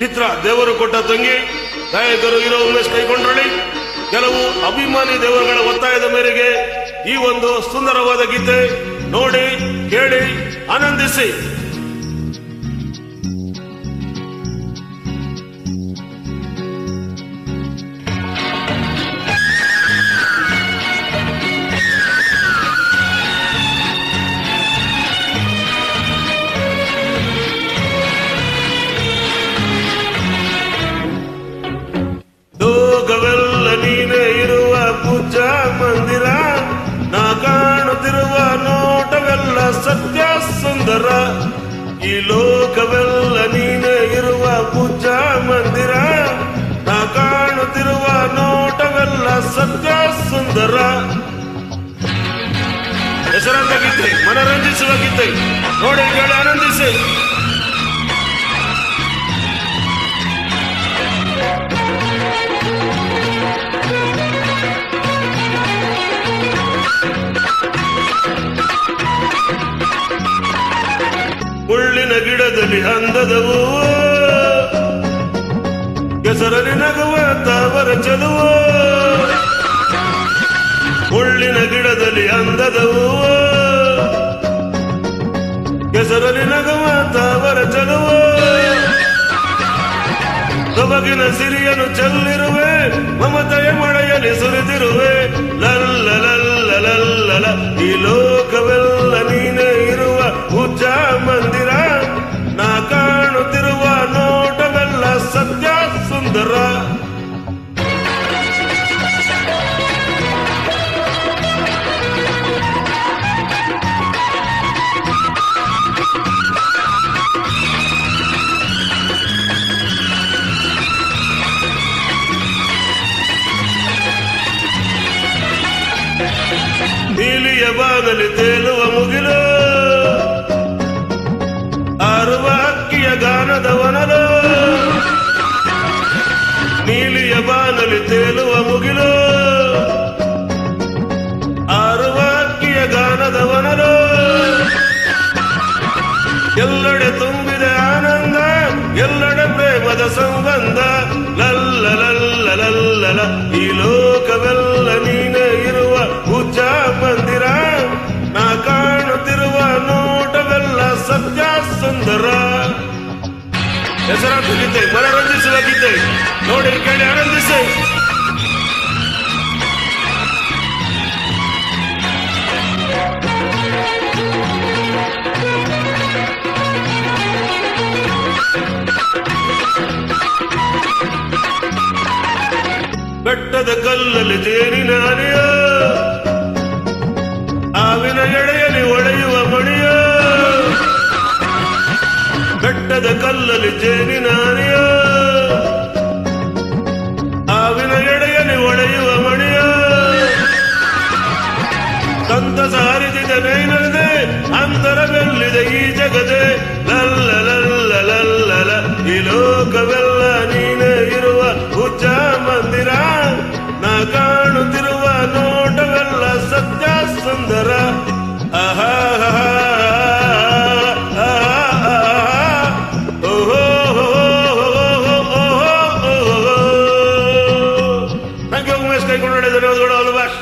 ಚಿತ್ರ ದೇವರು ಕೊಟ್ಟ ತಂಗಿ, ನಾಯಕರು ಇರೋ ಉಮೇಶ್ ಕೈಗೊಂಡ್ರಳಿ. ಕೆಲವು ಅಭಿಮಾನಿ ದೇವರುಗಳ ಒತ್ತಾಯದ ಮೇರೆಗೆ ಈ ಒಂದು ಸುಂದರವಾದ ಗೀತೆ ನೋಡಿ, ಕೇಳಿ, ಆನಂದಿಸಿ. ಮಂದಿರ ನಾ ಕಾಣುತ್ತಿರುವ ನೋಟವೆಲ್ಲ ಸತ್ಯ ಸುಂದರ. ಈ ಲೋಕವೆಲ್ಲ ನೀನೇ ಇರುವ ಪೂಜಾ ಮಂದಿರ. ನಾ ಕಾಣುತ್ತಿರುವ ನೋಟವೆಲ್ಲ ಸತ್ಯ ಸುಂದರ. ಹೆಸರಾಂತ ಗೀತೆ, ಮನರಂಜಿಸುವ ಗೀತೆ. ನೋಡಿ, ಕೇಳಿ, ಆನಂದಿಸಿ. ಗಿಡದಲ್ಲಿ ಅಂದದವು. ಕೆಸರಲ್ಲಿ ನಗುವ ತಾವರ ಚದುವ ಮುಳ್ಳಿನ ಗಿಡದಲ್ಲಿ ಅಂದದವು. ಕೆಸರಲ್ಲಿ ನಗುವ ತಾವರ ಚದುವ ಸೊಬಗಿನ ಸಿರಿಯನು ಚೆಲ್ಲಿರುವೆ, ಮಮತೆಯ ಮಳೆಯಲ್ಲಿ ಸುರಿದಿರುವೆ. ಲಲ್ಲ ಲಲ್ಲ ಲಲ್ಲ ಲ. ಈ ಲೋಕವೆಲ್ಲ ನೀಲಿಯ ಬಾಗಲಿ ತೇಲುವ ಮುಗಿಲು. ಆರುವ ಅಕ್ಕಿಯ ಗಾನದವನಲು ನೀಲಿಯ ಬಾನಲಿ ತೇಲುವ ಮುಗಿಲು. ಆರುವ ಅಕ್ಕಿಯ ಗಾನದವನಲು ಎಲ್ಲೆಡೆ ತುಂಬಿದೆ ಆನಂದ, ಎಲ್ಲೆಡೆ ಪ್ರೇಮದ ಸಂಬಂಧ. ಲಲ್ಲ ಲಲ್ಲ ಲಲ್ಲ ಈ ಲೋಕವೆಲ್ಲ ಹೆಸರಾಂತ ಗೀತೆ ಮನರಂಜಿಸುವ ಗೀತೆ. ನೋಡಿ ಕೇಳಿ ಆನಂದಿಸಿ. ಬೆಟ್ಟದ ಕಲ್ಲಲ್ಲಿ ತೇರಿನ ಅನೆಯ ಆವಿನ ಎಡೆಯಲ್ಲಿ ಆವಿನ ಎಡೆಯಲ್ಲಿ ಒಡೆಯುವ ಮಣಿಯ. ಸಂತಸ ಹರಿದಿದೆ ನೈನದೆ ಅಂತರ ಬೆಲ್ಲಿದೆ ಈ ಜಗದೆ. করে দিল ওগুলো ভালোবাস